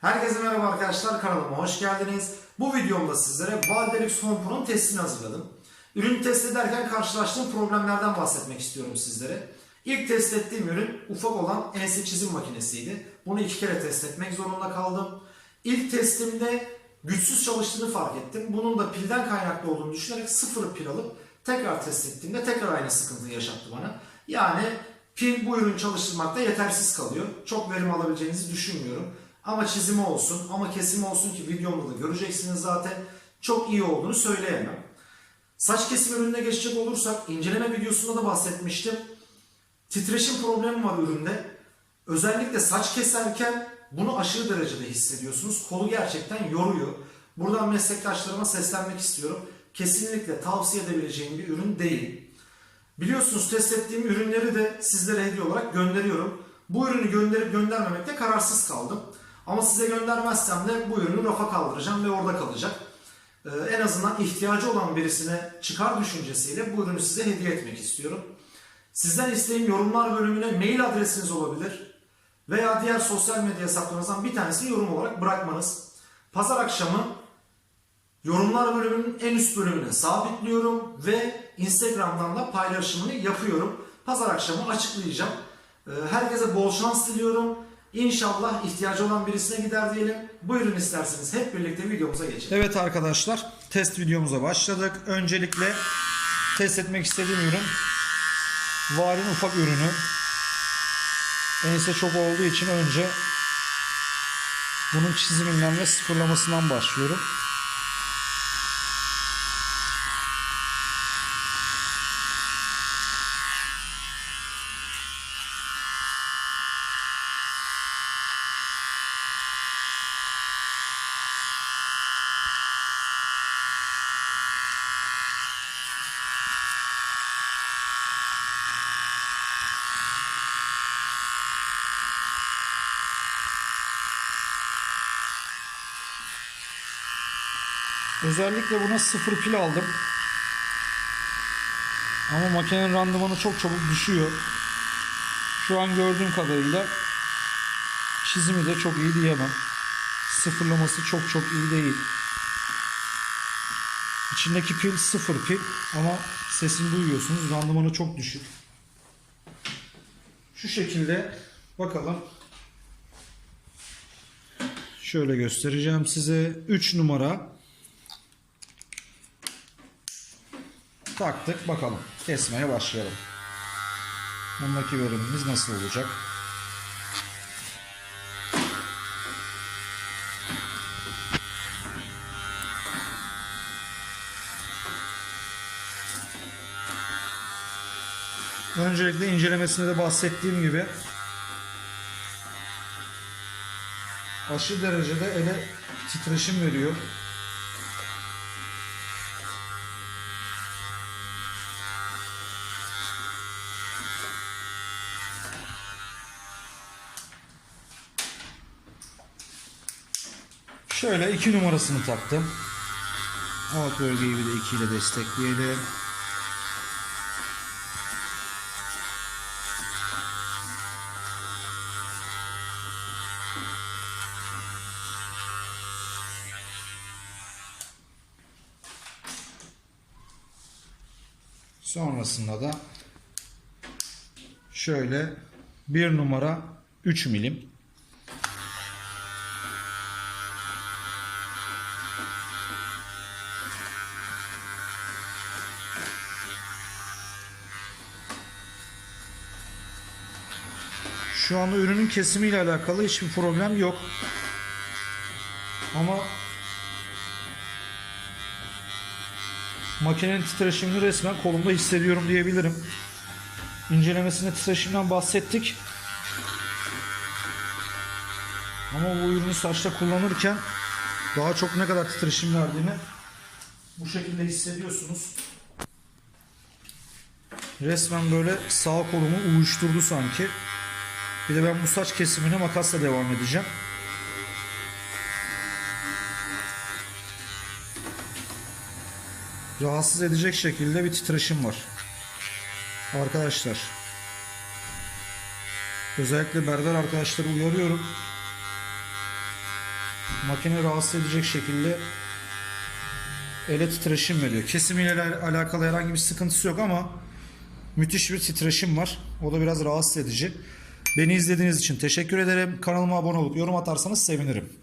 Herkese merhaba arkadaşlar kanalıma hoş geldiniz. Bu videomda sizlere Valdelux Home testini hazırladım. Ürünü test ederken karşılaştığım problemlerden bahsetmek istiyorum sizlere. İlk test ettiğim ürün ufak olan ense çizim makinesiydi. Bunu iki kere test etmek zorunda kaldım. İlk testimde güçsüz çalıştığını fark ettim. Bunun da pilden kaynaklı olduğunu düşünerek sıfır pil alıp tekrar test ettiğimde tekrar aynı sıkıntıyı yaşattı bana. Yani pil bu ürünü çalıştırmakta yetersiz kalıyor. Çok verim alabileceğinizi düşünmüyorum. Ama çizimi olsun ama kesimi olsun ki videomda da göreceksiniz zaten çok iyi olduğunu söyleyemem. Saç kesim ürününe geçecek olursak inceleme videosunda da bahsetmiştim. Titreşim problemi var üründe. Özellikle saç keserken bunu aşırı derecede hissediyorsunuz. Kolu gerçekten yoruyor. Buradan meslektaşlarıma seslenmek istiyorum. Kesinlikle tavsiye edebileceğim bir ürün değil. Biliyorsunuz test ettiğim ürünleri de sizlere hediye olarak gönderiyorum. Bu ürünü gönderip göndermemekte kararsız kaldım. Ama size göndermezsem de bu ürünü rafa kaldıracağım ve orada kalacak. Ee, en azından ihtiyacı olan birisine çıkar düşüncesiyle bu ürünü size hediye etmek istiyorum. Sizden isteğim yorumlar bölümüne mail adresiniz olabilir veya diğer sosyal medya hesaplarınızdan bir tanesini yorum olarak bırakmanız. Pazar akşamı yorumlar bölümünün en üst bölümüne sabitliyorum ve Instagram'dan da paylaşımını yapıyorum. Pazar akşamı açıklayacağım. Ee, Herkese bol şans diliyorum. İnşallah ihtiyacı olan birisine gider diyelim. Buyurun isterseniz hep birlikte videomuza geçelim. Evet arkadaşlar test videomuza başladık. Öncelikle test etmek istediğim ürün Varin ufak ürünü. Ense çok olduğu için önce bunun çiziminden ve sıfırlamasından başlıyorum. Özellikle buna sıfır pil aldım. Ama makinenin randımanı çok çabuk düşüyor. Şu an gördüğüm kadarıyla çizimi de çok iyi diyemem. Sıfırlaması çok çok iyi değil. İçindeki pil sıfır pil ama sesini duyuyorsunuz. Randımanı çok düşük. Şu şekilde bakalım. Şöyle göstereceğim size. 3 numara taktık bakalım. Kesmeye başlayalım. Bundaki verimimiz nasıl olacak? Öncelikle incelemesinde de bahsettiğim gibi aşırı derecede ele titreşim veriyor. Şöyle iki numarasını taktım. Alt bölgeyi bir de 2 ile destekleyelim. Sonrasında da şöyle bir numara 3 milim Şu anda ürünün kesimiyle alakalı hiçbir problem yok. Ama makinenin titreşimini resmen kolumda hissediyorum diyebilirim. İncelemesinde titreşimden bahsettik. Ama bu ürünü saçta kullanırken daha çok ne kadar titreşim verdiğini bu şekilde hissediyorsunuz. Resmen böyle sağ kolumu uyuşturdu sanki. Bir de ben bu saç kesimine makasla devam edeceğim. Rahatsız edecek şekilde bir titreşim var. Arkadaşlar. Özellikle berber arkadaşları uyarıyorum. Makine rahatsız edecek şekilde ele titreşim veriyor. Kesimiyle alakalı herhangi bir sıkıntısı yok ama müthiş bir titreşim var. O da biraz rahatsız edici. Beni izlediğiniz için teşekkür ederim. Kanalıma abone olup yorum atarsanız sevinirim.